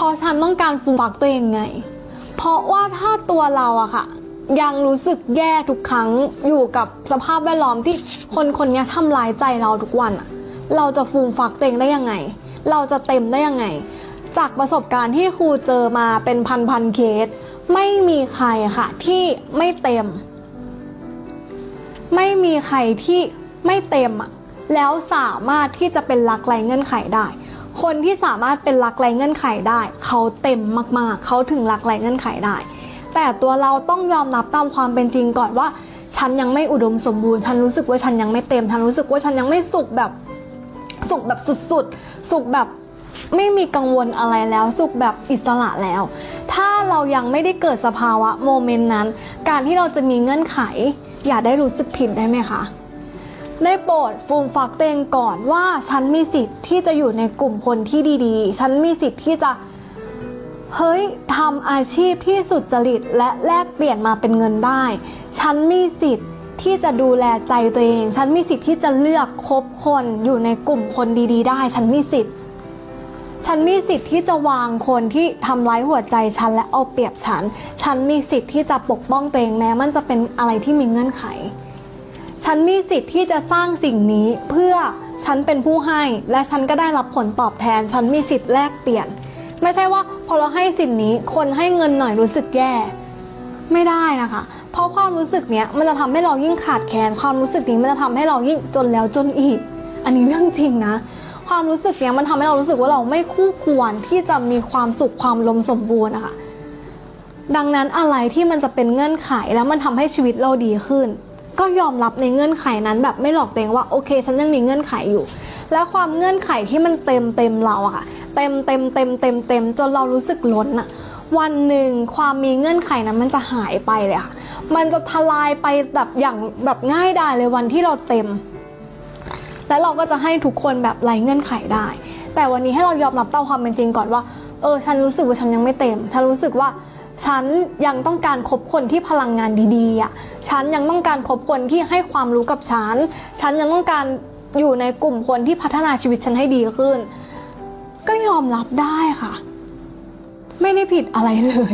ราะฉันต้องการฟูมฟักตัวเองไง เพราะว่าถ้าตัวเราอะค่ะ ยังรู้สึกแย่ทุกครั้งอยู่กับสภาพแวดล้อมที่คนคนนี้ทำร้ายใจเราทุกวันอะเราจะฟูมฟักตัวเองได้ยังไง เราจะเต็มได้ยังไง จากประสบการณ์ที่ครูเจอมาเป็นพันพันๆเคส ไม่มีใครค่ะที่ไม่เต็ม ไม่มีใครที่ไม่เต็มอะแล้วสามารถที่จะเป็นรักไรเงื่อนไขได้ คนที่สามารถเป็นรักไรเงื่อนไขได้ เขาเต็มมากๆ เขาถึงรักไรเงื่อนไขได้ แต่ตัวเราต้องยอมรับตามความเป็นจริงก่อนว่า ฉันยังไม่อุดมสมบูรณ์ ฉันรู้สึกว่าฉันยังไม่เต็ม ฉันรู้สึกว่าฉันยังไม่สุขแบบสุขแบบสุดๆ สุขแบบไม่มีกังวลอะไรแล้ว สุขแบบอิสระแล้ว ถ้าเรายังไม่ได้เกิดสภาวะโมเมนต์นั้น การที่เราจะมีเงื่อนไข อย่าได้รู้สึกผิดได้ไหมคะ ได้โปรดฟูมฟักตัวเองก่อนว่าฉันมีสิทธิ์ที่จะอยู่ในกลุ่มคนที่ดีๆ ฉันมีสิทธิ์ที่จะเฮ้ยทำอาชีพที่สุดจริตและแลกเปลี่ยนมาเป็นเงินได้ ฉันมีสิทธิ์ที่จะดูแลใจตัวเอง ฉันมีสิทธิ์ที่จะเลือกคบคนอยู่ในกลุ่มคนดี ๆ ได้ ฉันมีสิทธิ์ ฉันมีสิทธิ์ที่จะวางคนที่ทำร้ายหัวใจฉันและเอาเปรียบฉัน ฉันมีสิทธิ์ที่จะปกป้องตัวเองแม้มันจะเป็นอะไรที่มีเงื่อนไข ฉันมีสิทธิ์ที่จะสร้างสิ่งนี้เพื่อฉันเป็นผู้ให้และฉันก็ได้รับผลตอบแทน ฉันมีสิทธิ์แลกเปลี่ยน ไม่ใช่ว่าพอเราให้สิ่งนี้คนให้เงินหน่อยรู้สึกแย่ ไม่ได้นะคะ เพราะความรู้สึกเนี้ยมันจะทำให้เรายิ่งขาดแคลนความรู้สึกนี้มันจะทำให้เรายิ่งจนแล้วจนอีก อันนี้เรื่องจริงนะ ความรู้สึกเนี้ยมันทำให้เรารู้สึกว่าเราไม่คู่ควรที่จะมีความสุขความลมสมบูรณ์นะคะดังนั้นอะไรที่มันจะเป็นเงื่อนไขแล้วมันทำให้ชีวิตเราดีขึ้น ก็ยอมรับในเงื่อนไขนั้นแบบไม่หลอกตัวเองว่าโอเคฉันยังมีเงื่อนไขอยู่ และความเงื่อนไขที่มันเต็มเต็มเราอะค่ะ เต็มเต็มเต็มเต็มเต็มจนเรารู้สึกล้นอะวันหนึ่งความมีเงื่อนไขนั้นมันจะหายไปเลยค่ะมันจะทลายไปแบบอย่างแบบง่ายดายเลยวันที่เราเต็ม และเราก็จะให้ทุกคนแบบไร้เงื่อนไขได้ แต่วันนี้ให้เรายอมรับตามความเป็นจริงก่อนว่า เออ ฉันรู้สึกว่าฉันยังไม่เต็ม ฉันรู้สึกว่า ฉันยังต้องการคบคนที่พลังงานดีๆอะฉันยังต้องการคบคนที่ให้ความรู้กับฉัน ฉันยังต้องการอยู่ในกลุ่มคนที่พัฒนาชีวิตฉันให้ดีขึ้น ก็ยอมรับได้ค่ะ ไม่ได้ผิดอะไรเลย